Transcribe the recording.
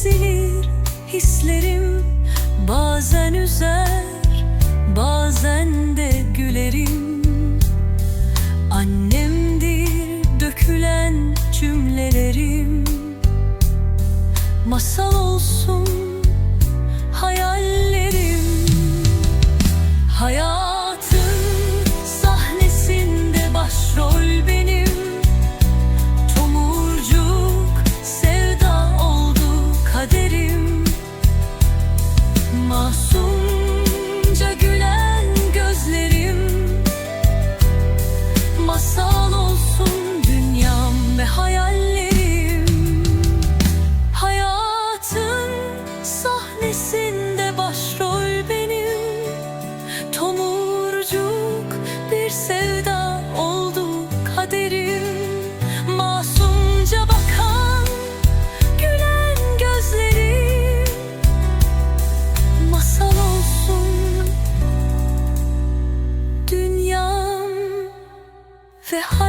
ezilir hislerim. Bazen üzer bazen de gülerim. Annemdir dökülen cümlelerim. Masal olsun 诉。the